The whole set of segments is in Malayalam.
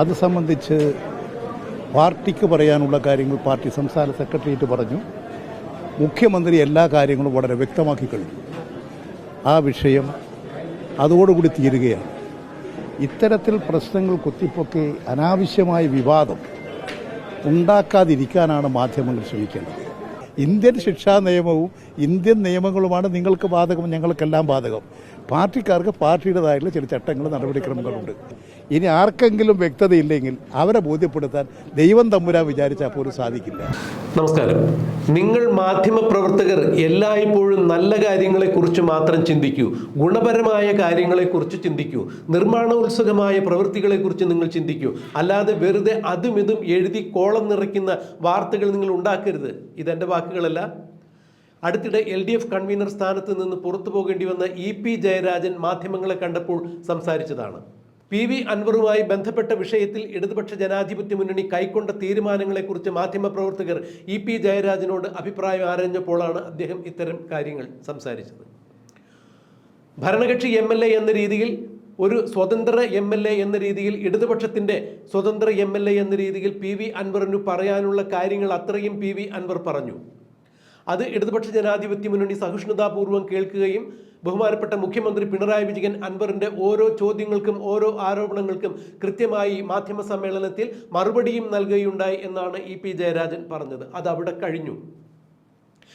അത് സംബന്ധിച്ച് പാർട്ടിക്ക് പറയാനുള്ള കാര്യങ്ങൾ പാർട്ടി സംസ്ഥാന സെക്രട്ടേറിയറ്റ് പറഞ്ഞു. മുഖ്യമന്ത്രി എല്ലാ കാര്യങ്ങളും വളരെ വ്യക്തമാക്കി കഴിഞ്ഞു. ആ വിഷയം അതോടുകൂടി തീരുകയാണ്. ഇത്തരത്തിൽ പ്രശ്നങ്ങൾ കുത്തിപ്പൊക്കി അനാവശ്യമായ വിവാദം ഉണ്ടാക്കാതിരിക്കാനാണ് മാധ്യമങ്ങൾ ശ്രമിക്കേണ്ടത്. ഇന്ത്യൻ ശിക്ഷാ നിയമവും ഇന്ത്യൻ നിയമങ്ങളുമാണ് നിങ്ങൾക്ക് ബാധകം ഞങ്ങൾക്കെല്ലാം ബാധകം. പാർട്ടിക്കാർക്ക് പാർട്ടിയുടേതായിട്ടുള്ള ചില ചട്ടങ്ങൾ നടപടിക്രമങ്ങളുണ്ട്. ഇനി ആർക്കെങ്കിലും വ്യക്തതയില്ലെങ്കിൽ അവരെ ബോധ്യപ്പെടുത്താൻ ദൈവം തമ്പുരാൻ വിചാരിച്ചാൽ പോലും സാധിക്കില്ല. നമസ്കാരം. നിങ്ങൾ മാധ്യമപ്രവർത്തകർ എല്ലായ്പ്പോഴും നല്ല കാര്യങ്ങളെക്കുറിച്ച് മാത്രം ചിന്തിക്കൂ. ഗുണപരമായ കാര്യങ്ങളെക്കുറിച്ച് ചിന്തിക്കൂ. നിർമ്മാണോത്സുകമായ പ്രവൃത്തികളെക്കുറിച്ച് നിങ്ങൾ ചിന്തിക്കൂ. അല്ലാതെ വെറുതെ അതും ഇതും എഴുതി കോളം നിറയ്ക്കുന്ന വാർത്തകൾ നിങ്ങൾ ഉണ്ടാക്കരുത്. ഇതെന്റെ വാക്കുകളല്ല. അടുത്തിടെ എൽ ഡി എഫ് കൺവീനർ സ്ഥാനത്ത് നിന്ന് പുറത്തു പോകേണ്ടി വന്ന ഇ പി ജയരാജൻ മാധ്യമങ്ങളെ കണ്ടപ്പോൾ സംസാരിച്ചതാണ്. പി വി അൻവറുമായി ബന്ധപ്പെട്ട വിഷയത്തിൽ ഇടതുപക്ഷ ജനാധിപത്യ മുന്നണി കൈക്കൊണ്ട തീരുമാനങ്ങളെക്കുറിച്ച് മാധ്യമപ്രവർത്തകർ ഇ പി ജയരാജനോട് അഭിപ്രായം ആരഞ്ഞപ്പോഴാണ് അദ്ദേഹം ഇത്തരം കാര്യങ്ങൾ സംസാരിച്ചത്. ഭരണകക്ഷി എം എൽ എ എന്ന രീതിയിൽ ഒരു സ്വതന്ത്ര എം എൽ എ എന്ന രീതിയിൽ ഇടതുപക്ഷത്തിന്റെ സ്വതന്ത്ര എം എൽ എ എന്ന രീതിയിൽ പി വി അൻവറിന് പറയാനുള്ള കാര്യങ്ങൾ അത്രയും പി വി അൻവർ പറഞ്ഞു. അത് ഇടതുപക്ഷ ജനാധിപത്യ മുന്നണി സഹിഷ്ണുതാപൂർവം കേൾക്കുകയും ബഹുമാനപ്പെട്ട മുഖ്യമന്ത്രി പിണറായി വിജയൻ അൻവറിന്റെ ഓരോ ചോദ്യങ്ങൾക്കും ഓരോ ആരോപണങ്ങൾക്കും കൃത്യമായി മാധ്യമ സമ്മേളനത്തിൽ മറുപടിയും നൽകുകയുണ്ടായി എന്നാണ് ഇ പി ജയരാജൻ പറഞ്ഞത്. അത് അവിടെ കഴിഞ്ഞു.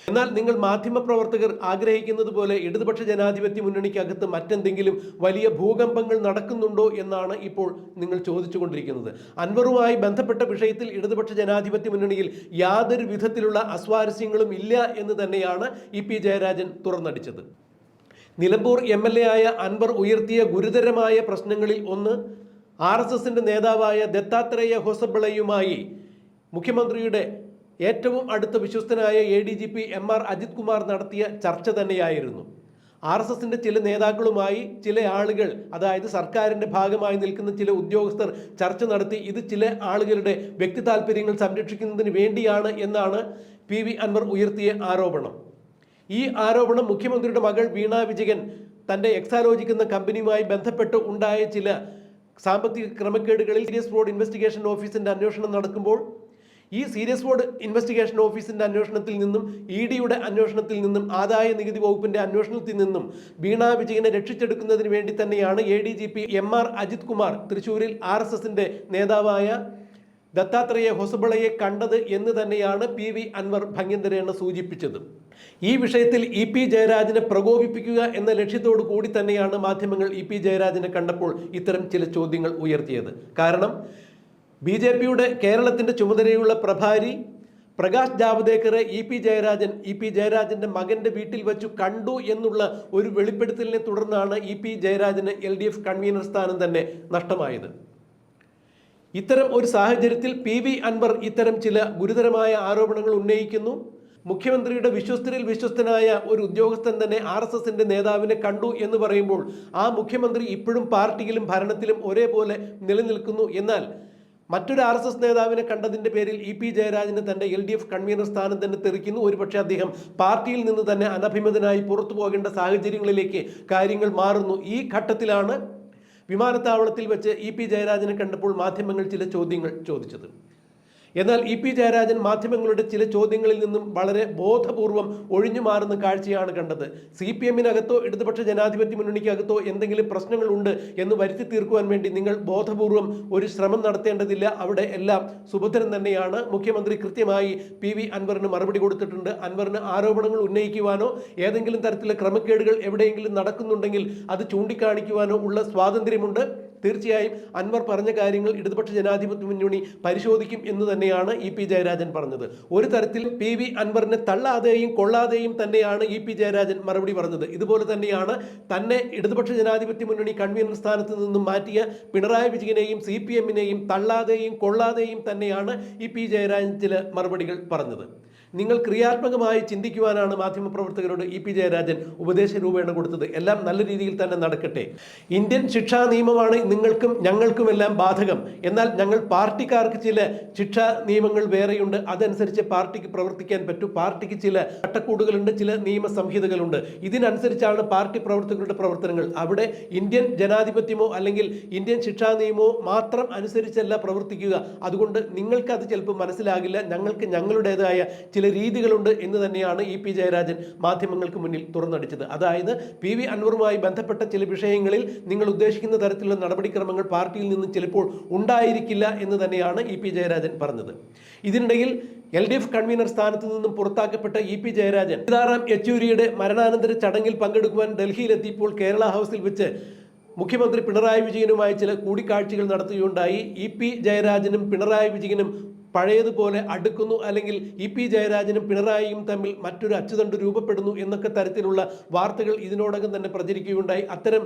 എന്നാൽ നിങ്ങൾ മാധ്യമപ്രവർത്തകർ ആഗ്രഹിക്കുന്നത് പോലെ ഇടതുപക്ഷ ജനാധിപത്യ മുന്നണിക്കകത്ത് മറ്റെന്തെങ്കിലും വലിയ ഭൂകമ്പങ്ങൾ നടക്കുന്നുണ്ടോ എന്നാണ് ഇപ്പോൾ നിങ്ങൾ ചോദിച്ചുകൊണ്ടിരിക്കുന്നത്. അൻവറുമായി ബന്ധപ്പെട്ട വിഷയത്തിൽ ഇടതുപക്ഷ ജനാധിപത്യ മുന്നണിയിൽ യാതൊരു വിധത്തിലുള്ള അസ്വാരസ്യങ്ങളും ഇല്ല എന്ന് തന്നെയാണ് ഇ പി ജയരാജൻ തുറന്നടിച്ചത്. നിലമ്പൂർ എം എൽ എ ആയ അൻവർ ഉയർത്തിയ ഗുരുതരമായ പ്രശ്നങ്ങളിൽ ഒന്ന് ആർ എസ് എസിന്റെ നേതാവായ ദത്താത്രേയ ഹൊസബിളയുമായി മുഖ്യമന്ത്രിയുടെ ഏറ്റവും അടുത്ത വിശ്വസ്തനായ A D G P M R Ajith Kumar നടത്തിയ ചർച്ച തന്നെയായിരുന്നു. ആർ എസ് എസിന്റെ ചില നേതാക്കളുമായി ചില ആളുകൾ അതായത് സർക്കാരിന്റെ ഭാഗമായി നിൽക്കുന്ന ചില ഉദ്യോഗസ്ഥർ ചർച്ച നടത്തി ഇത് ചില ആളുകളുടെ വ്യക്തി താല്പര്യങ്ങൾ സംരക്ഷിക്കുന്നതിന് വേണ്ടിയാണ് എന്നാണ് പി വി അൻവർ ഉയർത്തിയ ആരോപണം. ഈ ആരോപണം മുഖ്യമന്ത്രിയുടെ മകൾ വീണ വിജയൻ തന്റെ എക്സാലോചിക്കുന്ന കമ്പനിയുമായി ബന്ധപ്പെട്ട് ഉണ്ടായ ചില സാമ്പത്തിക ക്രമക്കേടുകളിൽ സീരിയസ് ഫ്രോഡ് ഇൻവെസ്റ്റിഗേഷൻ ഓഫീസിന്റെ അന്വേഷണം നടക്കുമ്പോൾ ഈ സീരിയസ് ബോർഡ് ഇൻവെസ്റ്റിഗേഷൻ ഓഫീസിന്റെ അന്വേഷണത്തിൽ നിന്നും ഇ ഡിയുടെ അന്വേഷണത്തിൽ നിന്നും ആദായ നികുതി വകുപ്പിന്റെ അന്വേഷണത്തിൽ നിന്നും വീണ വിജയനെ രക്ഷിച്ചെടുക്കുന്നതിന് വേണ്ടി തന്നെയാണ് A D G P M R Ajith Kumar തൃശൂരിൽ ആർ എസ് എസിന്റെ നേതാവായ ദത്താത്രേയ ഹൊസബളയെ കണ്ടത് എന്ന് തന്നെയാണ് പി വി അൻവർ ഭംഗ്യന്തരേണ സൂചിപ്പിച്ചത്. ഈ വിഷയത്തിൽ ഇ പി ജയരാജനെ പ്രകോപിപ്പിക്കുക എന്ന ലക്ഷ്യത്തോടു കൂടി തന്നെയാണ് മാധ്യമങ്ങൾ ഇ പി ജയരാജനെ കണ്ടപ്പോൾ ഇത്തരം ചില ചോദ്യങ്ങൾ ഉയർത്തിയത്. കാരണം ബി ജെ പിയുടെ കേരളത്തിന്റെ ചുമതലയുള്ള പ്രഭാരി Prakash ജാവ്ദേക്കറെ E P Jayarajan E P ജയരാജന്റെ മകന്റെ വീട്ടിൽ വെച്ചു കണ്ടു എന്നുള്ള ഒരു വെളിപ്പെടുത്തലിനെ തുടർന്നാണ് ഇ പി ജയരാജന് എൽ ഡി എഫ് കൺവീനർ സ്ഥാനം തന്നെ നഷ്ടമായത്. ഇത്തരം ഒരു സാഹചര്യത്തിൽ പി വി അൻവർ ഇത്തരം ചില ഗുരുതരമായ ആരോപണങ്ങൾ ഉന്നയിക്കുന്നു. മുഖ്യമന്ത്രിയുടെ വിശ്വസ്തരിൽ വിശ്വസ്തനായ ഒരു ഉദ്യോഗസ്ഥൻ തന്നെ ആർ എസ് എസിന്റെ നേതാവിനെ കണ്ടു എന്ന് പറയുമ്പോൾ ആ മുഖ്യമന്ത്രി ഇപ്പോഴും പാർട്ടിയിലും ഭരണത്തിലും ഒരേപോലെ നിലനിൽക്കുന്നു എന്നാൽ മറ്റൊരു ആർ എസ് എസ് നേതാവിനെ കണ്ടതിന്റെ പേരിൽ ഇ പി ജയരാജന് തന്റെ എൽ ഡി എഫ് കൺവീനർ സ്ഥാനം തന്നെ തെറിക്കുന്നു. ഒരുപക്ഷെ അദ്ദേഹം പാർട്ടിയിൽ നിന്ന് തന്നെ അനഭിമതനായി പുറത്തു പോകേണ്ട സാഹചര്യങ്ങളിലേക്ക് കാര്യങ്ങൾ മാറുന്നു. ഈ ഘട്ടത്തിലാണ് വിമാനത്താവളത്തിൽ വെച്ച് ഇ പി ജയരാജനെ കണ്ടപ്പോൾ മാധ്യമങ്ങൾ ചില ചോദ്യങ്ങൾ ചോദിച്ചത്. എന്നാൽ ഇ പി ജയരാജൻ മാധ്യമങ്ങളുടെ ചില ചോദ്യങ്ങളിൽ നിന്നും വളരെ ബോധപൂർവം ഒഴിഞ്ഞു മാറുന്ന കാഴ്ചയാണ് കണ്ടത്. സി പി എമ്മിനകത്തോ ഇടതുപക്ഷ ജനാധിപത്യ മുന്നണിക്കകത്തോ എന്തെങ്കിലും പ്രശ്നങ്ങളുണ്ട് എന്ന് വരുത്തി തീർക്കുവാൻ വേണ്ടി നിങ്ങൾ ബോധപൂർവം ഒരു ശ്രമം നടത്തേണ്ടതില്ല. അവിടെ എല്ലാം സുഭദ്രൻ തന്നെയാണ്. മുഖ്യമന്ത്രി കൃത്യമായി പി വി അൻവറിന് മറുപടി കൊടുത്തിട്ടുണ്ട്. അൻവറിന് ആരോപണങ്ങൾ ഉന്നയിക്കുവാനോ ഏതെങ്കിലും തരത്തിലുള്ള ക്രമക്കേടുകൾ എവിടെയെങ്കിലും നടക്കുന്നുണ്ടെങ്കിൽ അത് ചൂണ്ടിക്കാണിക്കുവാനോ ഉള്ള സ്വാതന്ത്ര്യമുണ്ട്. തീർച്ചയായും അൻവർ പറഞ്ഞ കാര്യങ്ങൾ ഇടതുപക്ഷ ജനാധിപത്യ മുന്നണി പരിശോധിക്കും എന്ന് തന്നെയാണ് ഇ പി ജയരാജൻ പറഞ്ഞത്. ഒരു തരത്തിൽ പി വി അൻവറിനെ തള്ളാതെയും കൊള്ളാതെയും തന്നെയാണ് ഇ പി ജയരാജൻ മറുപടി പറഞ്ഞത്. ഇതുപോലെ തന്നെയാണ് തന്നെ ഇടതുപക്ഷ ജനാധിപത്യ മുന്നണി കൺവീനർ സ്ഥാനത്ത് നിന്നും മാറ്റിയ പിണറായി വിജയനെയും സി പി എമ്മിനെയും തള്ളാതെയും കൊള്ളാതെയും തന്നെയാണ് ഇ പി ജയരാജൻ ചില മറുപടികൾ പറഞ്ഞത്. നിങ്ങൾ ക്രിയാത്മകമായി ചിന്തിക്കുവാനാണ് മാധ്യമപ്രവർത്തകരോട് ഇ പി ജയരാജൻ ഉപദേശ രൂപേണ കൊടുത്തത്. എല്ലാം നല്ല രീതിയിൽ തന്നെ നടക്കട്ടെ. ഇന്ത്യൻ ശിക്ഷാ നിയമമാണ് നിങ്ങൾക്കും ഞങ്ങൾക്കുമെല്ലാം ബാധകം. എന്നാൽ ഞങ്ങൾ പാർട്ടിക്കാർക്ക് ചില ശിക്ഷാ നിയമങ്ങൾ വേറെയുണ്ട്. അതനുസരിച്ച് പാർട്ടിക്ക് പ്രവർത്തിക്കാൻ പറ്റൂ. പാർട്ടിക്ക് ചില ചട്ടക്കൂടുകളുണ്ട് ചില നിയമ സംഹിതകളുണ്ട്. ഇതിനനുസരിച്ചാണ് പാർട്ടി പ്രവർത്തകരുടെ പ്രവർത്തനങ്ങൾ. അവിടെ ഇന്ത്യൻ ജനാധിപത്യമോ അല്ലെങ്കിൽ ഇന്ത്യൻ ശിക്ഷാ നിയമമോ മാത്രം അനുസരിച്ചല്ല പ്രവർത്തിക്കുക. അതുകൊണ്ട് നിങ്ങൾക്ക് അത് ചിലപ്പോൾ മനസ്സിലാകില്ല. ഞങ്ങൾക്ക് ഞങ്ങളുടേതായ ചില രീതികളുണ്ട് എന്ന് തന്നെയാണ് ഇ പി ജയരാജൻ മാധ്യമങ്ങൾക്ക് മുന്നിൽ തുറന്നടിച്ചത്. അതായത് പി വി അൻവറുമായി ബന്ധപ്പെട്ട ചില വിഷയങ്ങളിൽ നിങ്ങൾ ഉദ്ദേശിക്കുന്ന തരത്തിലുള്ള നടപടിക്രമങ്ങൾ പാർട്ടിയിൽ നിന്ന് ചിലപ്പോൾ ഉണ്ടായിരിക്കില്ല എന്ന് തന്നെയാണ് ഇ പി ജയരാജൻ പറഞ്ഞത്. ഇതിനിടയിൽ എൽ ഡി എഫ് കൺവീനർ സ്ഥാനത്ത് നിന്നും പുറത്താക്കപ്പെട്ട ഇ പി ജയരാജൻ സീതാറാം യെച്ചൂരിയുടെ മരണാനന്തര ചടങ്ങിൽ പങ്കെടുക്കുവാൻ ഡൽഹിയിലെത്തിയപ്പോൾ കേരള ഹൗസിൽ വെച്ച് മുഖ്യമന്ത്രി പിണറായി വിജയനുമായി ചില കൂടിക്കാഴ്ചകൾ നടത്തുകയുണ്ടായി. ഇ പി ജയരാജനും പിണറായി വിജയനും പഴയതുപോലെ അടുക്കുന്നു അല്ലെങ്കിൽ ഇ പി ജയരാജനും പിണറായിയും തമ്മിൽ മറ്റൊരു അച്ചുതണ്ട് രൂപപ്പെടുന്നു എന്നൊക്കെ തരത്തിലുള്ള വാർത്തകൾ ഇതിനോടകം തന്നെ പ്രചരിക്കുകയുണ്ടായി. അത്തരം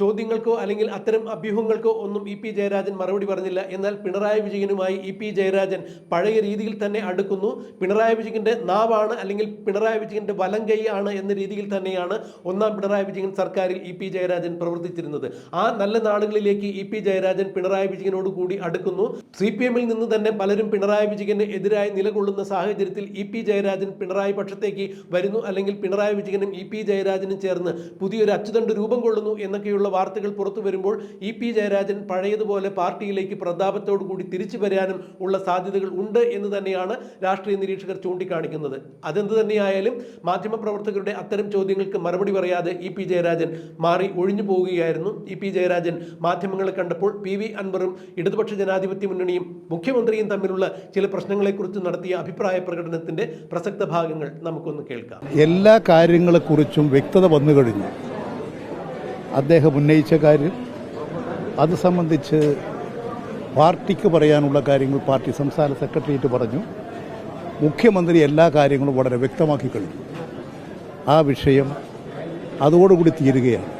ചോദ്യങ്ങൾക്കോ അല്ലെങ്കിൽ അത്തരം അഭ്യൂഹങ്ങൾക്കോ ഒന്നും ഇ പി ജയരാജൻ മറുപടി പറഞ്ഞില്ല. എന്നാൽ പിണറായി വിജയനുമായി ഇ പി ജയരാജൻ പഴയ രീതിയിൽ തന്നെ അടുക്കുന്നു. പിണറായി വിജയന്റെ നാവാണ് അല്ലെങ്കിൽ പിണറായി വിജയന്റെ വലം കൈയാണ് എന്ന രീതിയിൽ തന്നെയാണ് ഒന്നാം പിണറായി വിജയൻ സർക്കാരിൽ ഇ പി ജയരാജൻ പ്രവർത്തിച്ചിരുന്നത്. ആ നല്ല നാളുകളിലേക്ക് ഇ പി ജയരാജൻ പിണറായി വിജയനോട് കൂടി അടുക്കുന്നു. സി പി എമ്മിൽ നിന്ന് തന്നെ പലരും പിണറായി വിജയന് എതിരായി നിലകൊള്ളുന്ന സാഹചര്യത്തിൽ ഇ പി ജയരാജൻ പിണറായി പക്ഷത്തേക്ക് വരുന്നു അല്ലെങ്കിൽ പിണറായി വിജയനും ഇ പി ജയരാജനും ചേർന്ന് പുതിയൊരു അച്ചുതണ്ട് രൂപം കൊള്ളുന്നു എന്നൊക്കെയുള്ള വാർത്തകൾ പുറത്തു വരുമ്പോൾ ഇ പി ജയരാജൻ പഴയതുപോലെ പാർട്ടിയിലേക്ക് പ്രതാപത്തോടു കൂടി തിരിച്ചു വരാനും ഉള്ള സാധ്യതകൾ ഉണ്ട് എന്ന് തന്നെയാണ് രാഷ്ട്രീയ നിരീക്ഷകർ ചൂണ്ടിക്കാണിക്കുന്നത്. അതെന്ത് തന്നെയായാലും മാധ്യമപ്രവർത്തകരുടെ അത്തരം ചോദ്യങ്ങൾക്ക് മറുപടി പറയാതെ ഇ പി ജയരാജൻ മാറി ഒഴിഞ്ഞു പോവുകയായിരുന്നു. ഇ പി ജയരാജൻ മാധ്യമങ്ങളെ കണ്ടപ്പോൾ പി വി അൻവറും ഇടതുപക്ഷ ജനാധിപത്യ മുന്നണിയും മുഖ്യമന്ത്രിയും തമ്മിലുള്ള ചില പ്രശ്നങ്ങളെക്കുറിച്ച് നടത്തിയ അഭിപ്രായ പ്രകടനത്തിന്റെ പ്രസക്ത ഭാഗങ്ങൾ നമുക്കൊന്ന് കേൾക്കാം. എല്ലാ കാര്യങ്ങളെക്കുറിച്ചും വ്യക്തത വന്നു കഴിഞ്ഞു. അദ്ദേഹം ഉന്നയിച്ച കാര്യം അത് സംബന്ധിച്ച് പാർട്ടിക്ക് പറയാനുള്ള കാര്യങ്ങൾ പാർട്ടി സംസ്ഥാന സെക്രട്ടേറിയറ്റ് പറഞ്ഞു. മുഖ്യമന്ത്രി എല്ലാ കാര്യങ്ങളും വളരെ വ്യക്തമാക്കി കഴിഞ്ഞു. ആ വിഷയം അതോടുകൂടി തീരുകയാണ്.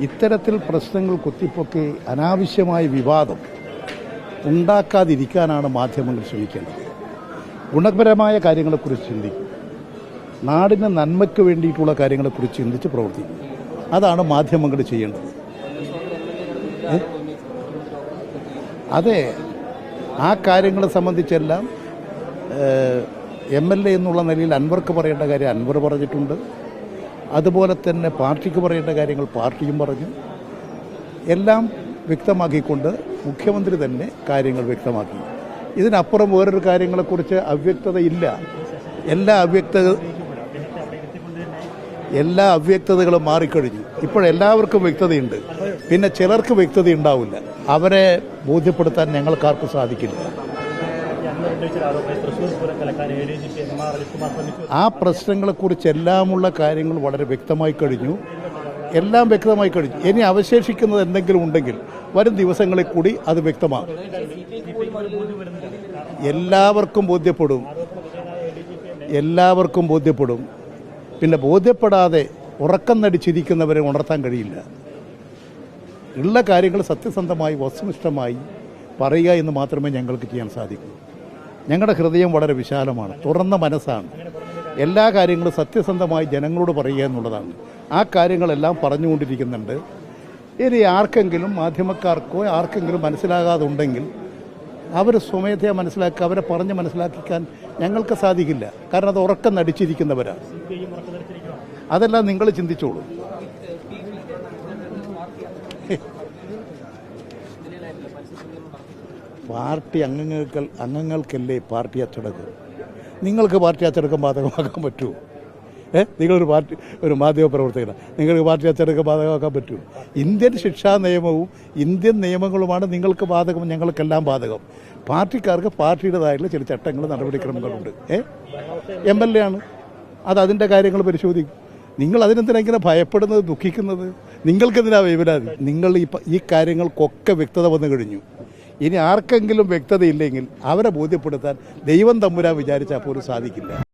ഇത്തരത്തിൽ പ്രശ്നങ്ങൾ കുത്തിപ്പൊക്കി അനാവശ്യമായ വിവാദം ഉണ്ടാക്കാതിരിക്കാനാണ് മാധ്യമങ്ങൾ ശ്രമിക്കേണ്ടത്. ഗുണപരമായ കാര്യങ്ങളെക്കുറിച്ച് ചിന്തിക്കും നാടിന് നന്മയ്ക്ക് വേണ്ടിയിട്ടുള്ള കാര്യങ്ങളെക്കുറിച്ച് ചിന്തിച്ച് പ്രവർത്തിക്കും അതാണ് മാധ്യമങ്ങൾ ചെയ്യേണ്ടത്? അതെ ആ കാര്യങ്ങളെ സംബന്ധിച്ചെല്ലാം എം എൽ എ എന്നുള്ള നിലയിൽ അൻവർക്ക് പറയേണ്ട കാര്യം അൻവർ പറഞ്ഞിട്ടുണ്ട്. അതുപോലെ തന്നെ പാർട്ടിക്ക് പറയേണ്ട കാര്യങ്ങൾ പാർട്ടിയും പറഞ്ഞു. എല്ലാം വ്യക്തമാക്കിക്കൊണ്ട് മുഖ്യമന്ത്രി തന്നെ കാര്യങ്ങൾ വ്യക്തമാക്കി. ഇതിനപ്പുറം വേറൊരു കാര്യങ്ങളെക്കുറിച്ച് അവ്യക്തതയില്ല. എല്ലാ അവ്യക്ത എല്ലാ അവ്യക്തതകളും മാറിക്കഴിഞ്ഞു. ഇപ്പോഴെല്ലാവർക്കും വ്യക്തതയുണ്ട്. പിന്നെ ചിലർക്ക് വ്യക്തത ഉണ്ടാവില്ല അവരെ ബോധ്യപ്പെടുത്താൻ ഞങ്ങൾക്കാർക്കും സാധിക്കില്ല. ആ പ്രശ്നങ്ങളെക്കുറിച്ചെല്ലാമുള്ള കാര്യങ്ങൾ വളരെ വ്യക്തമായി കഴിഞ്ഞു. എല്ലാം വ്യക്തമായി കഴിഞ്ഞു. ഇനി അവശേഷിക്കുന്നത് എന്തെങ്കിലും ഉണ്ടെങ്കിൽ വരും ദിവസങ്ങളിൽ കൂടി അത് വ്യക്തമാകും. എല്ലാവർക്കും ബോധ്യപ്പെടും. എല്ലാവർക്കും ബോധ്യപ്പെടും. പിന്നെ ബോധ്യപ്പെടാതെ ഉറക്കം നടിച്ചിരിക്കുന്നവരെ ഉണർത്താൻ കഴിയില്ല. ഉള്ള കാര്യങ്ങൾ സത്യസന്ധമായി വസ്തുനിഷ്ഠമായി പറയുക എന്ന് മാത്രമേ ഞങ്ങൾക്ക് ചെയ്യാൻ സാധിക്കൂ. ഞങ്ങളുടെ ഹൃദയം വളരെ വിശാലമാണ് തുറന്ന മനസ്സാണ്. എല്ലാ കാര്യങ്ങളും സത്യസന്ധമായി ജനങ്ങളോട് പറയുക എന്നുള്ളതാണ്. ആ കാര്യങ്ങളെല്ലാം പറഞ്ഞുകൊണ്ടിരിക്കുന്നുണ്ട്. ഇനി ആർക്കെങ്കിലും മാധ്യമക്കാർക്കോ ആർക്കെങ്കിലും മനസ്സിലാകാതെ ഉണ്ടെങ്കിൽ അവർ സ്വമേധയാ മനസ്സിലാക്കി അവരെ പറഞ്ഞ് മനസ്സിലാക്കിക്കാൻ ഞങ്ങൾക്ക് സാധിക്കില്ല. കാരണം അത് ഉറക്കം നടിച്ചിരിക്കുന്നവരാണ്. അതെല്ലാം നിങ്ങൾ ചിന്തിച്ചോളൂ. പാർട്ടി അംഗങ്ങൾക്ക് അംഗങ്ങൾക്കല്ലേ പാർട്ടി അച്ചടക്കം? നിങ്ങൾക്ക് പാർട്ടി അച്ചടക്കം ബാധകമാക്കാൻ പറ്റുമോ? ഏ? നിങ്ങളൊരു പാർട്ടി ഒരു മാധ്യമ പ്രവർത്തകനാണ് നിങ്ങൾക്ക് പാർട്ടി അച്ചടക്ക ബാധകമാക്കാൻ പറ്റും. ഇന്ത്യൻ ശിക്ഷാ നിയമവും ഇന്ത്യൻ നിയമങ്ങളുമാണ് നിങ്ങൾക്ക് ബാധകം ഞങ്ങൾക്കെല്ലാം ബാധകം. പാർട്ടിക്കാർക്ക് പാർട്ടിയുടേതായിട്ടുള്ള ചില ചട്ടങ്ങൾ നടപടിക്രമങ്ങളുണ്ട്. ഏഹ് എം എൽ എ ആണ്. അത് അതിന്റെ കാര്യങ്ങൾ പരിശോധിക്കും. നിങ്ങൾ അതിനെന്തിനാ ഇങ്ങനെ ഭയപ്പെടുന്നത് ദുഃഖിക്കുന്നത്? നിങ്ങൾക്കെന്തിനാ വിവരാതി? നിങ്ങൾ ഈ ഈ കാര്യങ്ങൾക്കൊക്കെ വ്യക്തത വന്നു കഴിഞ്ഞു. ഇനി ആർക്കെങ്കിലും വ്യക്തതയില്ലെങ്കിൽ അവരെ ബോധ്യപ്പെടുത്താൻ ദൈവം തമ്പുരാൻ വിചാരിച്ചാൽ പോലും സാധിക്കില്ല.